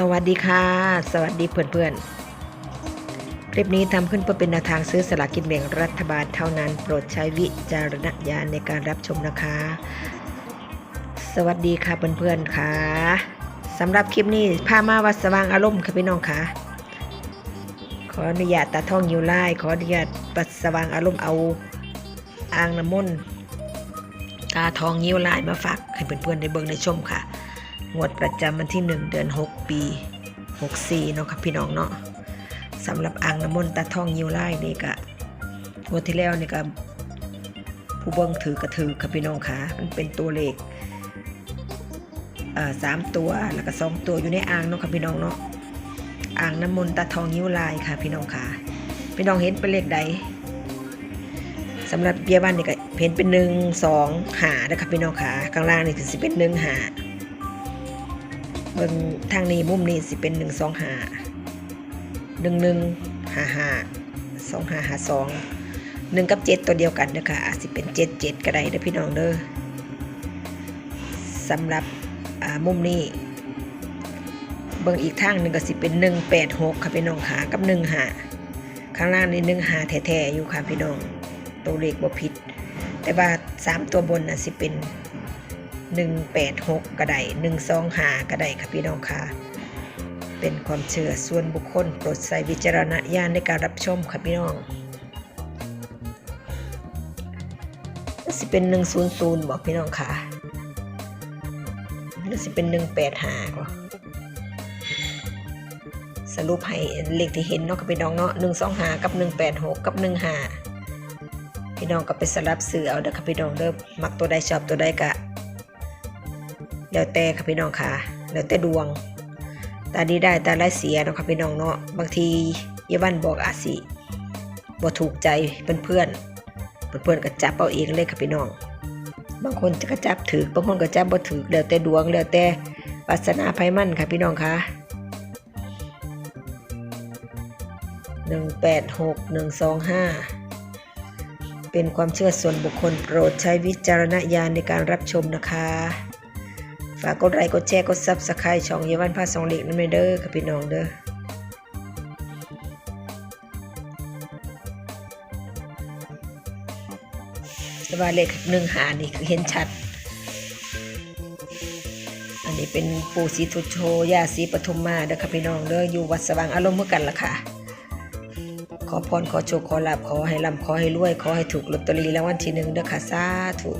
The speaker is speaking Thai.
สวัสดีค่ะ สวัสดีเพื่อนๆ คลิปนี้ทำขึ้นเพื่อเป็นแนวทางซื้อสลากกินแบ่งรัฐบาลเท่านั้น โปรดใช้วิจารณญาณในการรับชมนะคะ สวัสดีค่ะเพื่อนๆค่ะสำหรับคลิปนี้พามาวัดสว่างอารมณ์ค่ะพี่น้องค่ะ ขออนุญาตตาท่องยิวไล่ขออนุญาตปัดสว่างอารมณ์เอาอ่างน้ำมนต์ตาทองยิ้วลายมาฝากให้เพื่อนๆได้เบิ่งได้ชมค่ะ งวดประจำวันที่ 1 เดือน 6 ปี 64 เนาะครับพี่น้องเนาะสำหรับอ่างน้ำมนต์ตาทองยิวไล่นี่ก็งวดที่แล้วนี่ก็ผู้เบิ่งถือกระถือครับพี่น้องค่ะมันเป็นตัวเลขสามตัวแล้วก็สองตัวอยู่ในอ่างเนาะครับพี่น้องเนาะอ่างน้ำมนต์ตาทองยิ้วลายค่ะ พี่น้องค่ะ พี่น้องเห็นเป็นเลขใดสำหรับเบียบ้านนี่ก็เห็นเป็นหนึ่งสองหานะครับพี่น้องค่ะ ข้างล่างนี่คือสิเป็นหนึ่งหา เบิ่งทางนี้มุมนี้สิเป็นหนึ่งสองหาหนึ่งหนึ่งหาหาสองหาหาสองหนึ่งกับเจ็ดตัวเดียวกันนะคะอาจสิเป็นเจ็ดเจ็ดก็ได้เด้อพี่น้องเด้อสำหรับมุมนี้ เบิ่งอีกทางหนึ่งก็สิเป็นหนึ่งแปดหกค่ะพี่น้องค่ะกับหนึ่งหาข้างล่างนี่หนึ่งหาแท้ๆอยู่ค่ะพี่น้องตัวเลขบ่ผิด แต่ว่าสามตัวบนน่ะสิเป็น 186ก็ได้125ก็ไดค่ะพี่น้องค่ะ เป็นความเชื่อส่วนบุคคลโปรดใช้วิจารณญาณในการรับชมค่ะพี่น้องสิเป็น 100บอกพี่น้องค่ะหรือสิเป็น 185ก็สรุปให้เลขที่เห็นเนาะกับพี่น้องเนาะ125กับ 186 กับ 15พี่น้องก็ไปสลับซื้อเอาเด้อค่ะพี่น้องเด้อมักตัวใดชอบตัวใดกะ แล้วแต่ค่ะพี่น้องค่ะ แล้วแต่ดวง ตาดีได้ตาไร้เสียเนาะค่ะพี่น้องเนาะ บางทีเยาวันบอกอาสิบ่ถูกใจเพื่อนเพื่อนเพื่อนก็จับเอาเองเลยค่ะพี่น้อง บางคนจะก็จับถือบางคนก็จับบ่ถือแล้วแต่ดวงแล้วแต่วาสนาไพมั่นค่ะพี่น้องค่ะหนึ่งแปดหกหนึ่งสองห้าเป็นความเชื่อส่วนบุคคลโปรดใช้วิจารณญาณในการรับชมนะคะากกดไลค์กดแชร์กดซับสไครต์ช่องเยาวันพาสองเหล็กนั่นเด้อกับพี่น้องเด้อแต่ว่าเลขหนึ่งหานี่คือเห็นชัด อันนี้เป็นปู่ศรีทุโชยาศรีปทุมมาเด้อค่ะพี่น้องเด้ออยู่วัดสว่างอารมณ์เมื่อกันล่ะค่ะขอพรขอโชคขอลาบขอให้ร่ำขอให้รวย ขอให้ถูกลอตเตอรี่รางวัลที่หนึ่งเด้อค่ะสาธุ